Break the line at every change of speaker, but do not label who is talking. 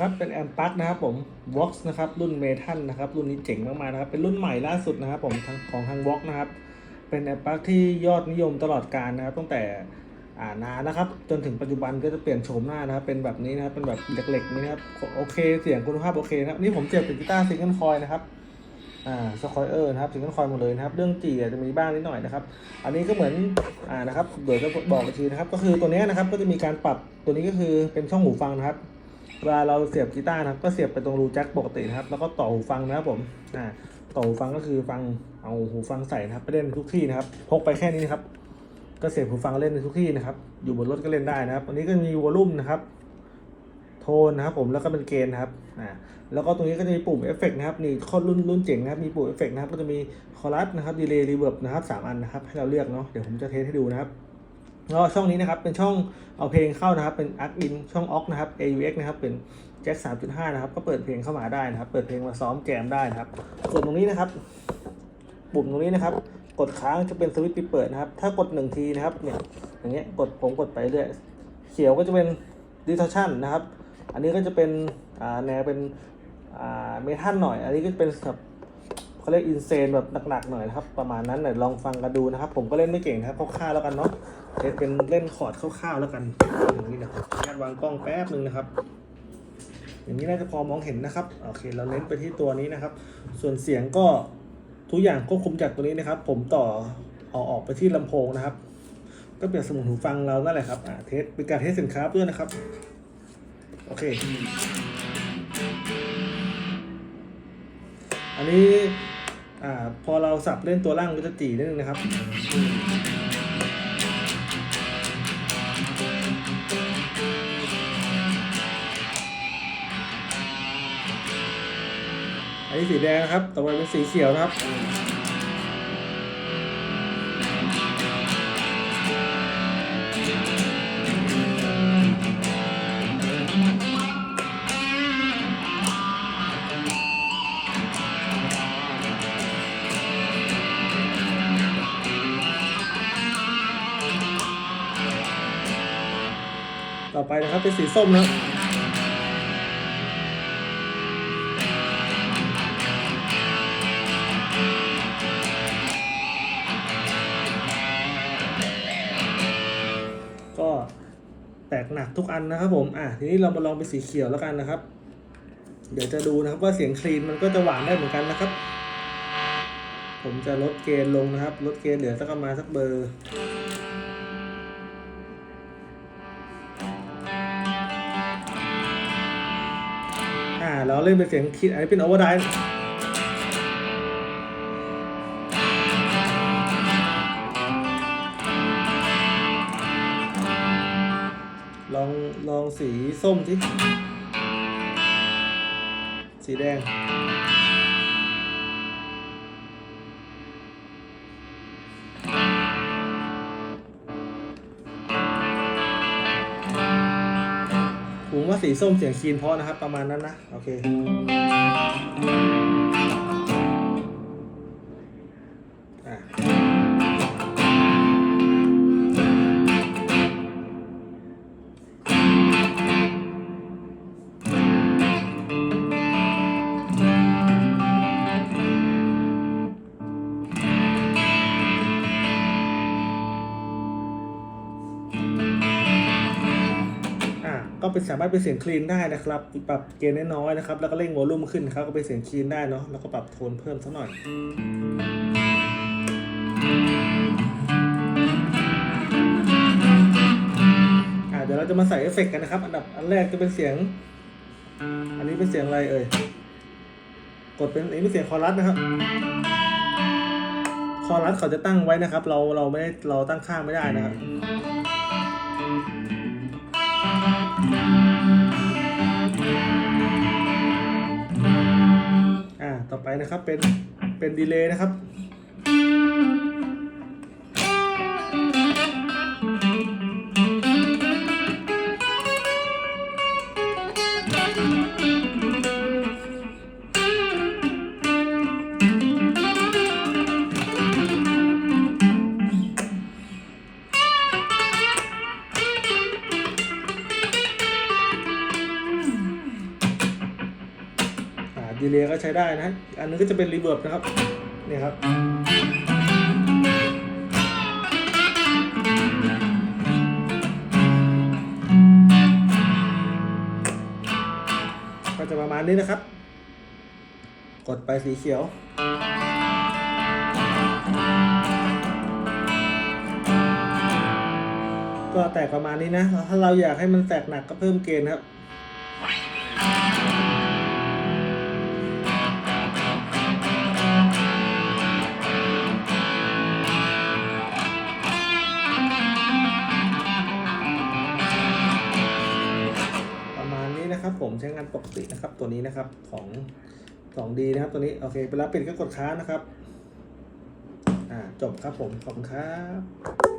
ครับเป็นแอมปักนะครับผม Vox นะครับรุ่นเมทัลนะครับรุ่นนี้เจ๋งมากๆนะครับเป็นรุ่นใหม่ล่าสุดนะครับผมทางของทาง Vox นะครับเป็นแอมปักที่ยอดนิยมตลอดกาลนะครับตั้งแต่อ่านานนะครับจนถึงปัจจุบันก็จะเปลี่ยนโฉมหน้านะครับเป็นแบบนี้นะครับเป็นแบบเหล็กๆนี้นะครับโอเคเสียงคุณภาพโอเคนะครับนี่ผมเจ็บเป็นกีตาร์ซิงเกิลคอยนะครับอ่าสคอยเออร์นะครับซิงเกิลคอยหมดเลยนะครับเรื่องจีอาจจะมีบ้างนิดหน่อยนะครับอันนี้ก็เหมือนอ่านะครับเดี๋ยวจะบอกอีกทีนะครับก็คือตัวนี้นะครับก็จะมีการปรับตัวนี้ก็คือเป็นช่องหูฟังนะครับ เวลาเราเสียบกีตาร์นะครับก็เสียบไปตรงรูแจ็คปกตินะครับ แล้วก็ต่อหูฟังนะครับผมอ่าต่อหูฟังก็คือฟังเอาหูฟังใส่นะครับไปเล่นทุกที่นะครับพกไปแค่นี้นะครับ ก็เสียบหูฟังเล่นในทุกที่นะครับ อยู่บนรถก็เล่นได้นะครับ อันนี้ก็มีวอลลุ่มนะครับ โทนนะครับ ผมแล้วก็เป็นเกณฑ์นะครับอ่าแล้วก็ตรงนี้ก็จะมีปุ่มเอฟเฟกนะครับนี่ข้อรุ่นรุ่นเจ๋งนะครับมีปุ่มเอฟเฟกนะครับก็จะมีคอรัสนะครับดีเลย์รีเวิร์บนะครับสามอันนะครับให้เราเลือกเนาะเดี๋ยวผมจะเทสให้ดูนะครับ แล้วช่องนี้นะครับเป็นช่องเอาเพลงเข้านะครับ เป็นอั in ช่องออกนะครับ AUX นะครับเป็นแจ็ค3.5 นะครับ ก็เปิดเพลงเข้ามาได้นะครับ เปิดเพลงมาซ้อมแจมได้นะครับ ส่วนตรงนี้นะครับ ปุ่มตรงนี้นะครับ กดค้างจะเป็นสวิตช์ปิดเปิดนะครับ ถ้ากดหนึ่งทีนะครับเนี่ยอย่างเงี้ยกดผมกดไปเรื่อยเขียวก็จะเป็น distortion นะครับ อันนี้ก็จะเป็นแนวเป็นเมทัลหน่อย อันนี้ก็จะเป็นแบบ เขาเรียกอินเซนแบบหนักๆหน่อยนะครับ ประมาณนั้นหน่อยลองฟังกันดูนะครับ ผมก็เล่นไม่เก่งนะครับคร่าวๆแล้วกันเนาะเทสเป็นเล่นคอร์ดคร่าวๆแล้วกันอย่างนี้นะครับญาตวางกล้องแป๊บหนึ่งนะครับ อย่างนี้น่าจะพอมองเห็นนะครับโอเคเราเน้นไปที่ตัวนี้นะครับ ส่วนเสียงก็ทุกอย่างควบคุมจากตัวนี้นะครับ ผมต่อเอาออกไปที่ลำโพงนะครับ ก็เปรียบเสมือนหูฟังเรานั่นแหละครับอ่าเทสเป็นการเทสสินค้าด้วยนะครับโอเค อันนี้ อ่าพอเราสับเล่นตัวล่างวิจะจีนิดนึงนะครับ อันนี้สีแดงนะครับ ต่อไปเป็นสีเขียวนะครับ ต่อไปนะครับเป็นสีส้มนะก็แตกหนักทุกอันนะครับผม อะทีนี้เรามาลองเป็นสีเขียวแล้วกันนะครับ เดี๋ยวจะดูนะครับว่าเสียงคลีนมันก็จะหวานได้เหมือนกันนะครับ ผมจะลดเกณฑ์ลงนะครับ ลดเกณฑ์เหลือสักประมาณสักเบอร์ อ่าเราเล่นเป็นเสียงคิดอันนี้เป็นโอเวอร์ไดฟ์ลองลองสีส้มสิสีแดง ว่าสีส้มเสียงคีนเพราะนะครับ ประมาณนั้นนะ โอเค เป็นสามารถเป็นเสียงคลีนได้นะครับ ปรับเกณฑ์น้อยๆนะครับ แล้วก็เร่งวอลลุ่มขึ้นครับก็เป็นเสียงคลีนได้เนาะแล้วก็ปรับโทนเพิ่มสักหน่อยอะเดี๋ยวเราจะมาใส่เอฟเฟกกันนะครับ อันดับอันแรกจะเป็นเสียง อันนี้เป็นเสียงอะไรเอ่ย กดเป็นอันนี้เป็นเสียงคอรัสนะครับ คอรัสเขาจะตั้งไว้นะครับ เราเราไม่ได้เราตั้งค่าไม่ได้นะครับ นะครับเป็นเป็นดีเลย์นะครับ ดีเลย์ก็ใช้ได้นะ อันนึงก็จะเป็นรีเวิร์บนะครับ เนี่ยครับ ก็จะประมาณนี้นะครับ กดไปสีเขียวก็แตกประมาณนี้นะ ถ้าเราอยากให้มันแตกหนักก็เพิ่มเกณฑ์ครับ นะครับผมใช้งานปกตินะครับตัวนี้นะครับของของดีนะครับตัวนี้โอเคเวลาปิดก็กดค้างนะครับ อ่าจบครับผมขอบคุณครับ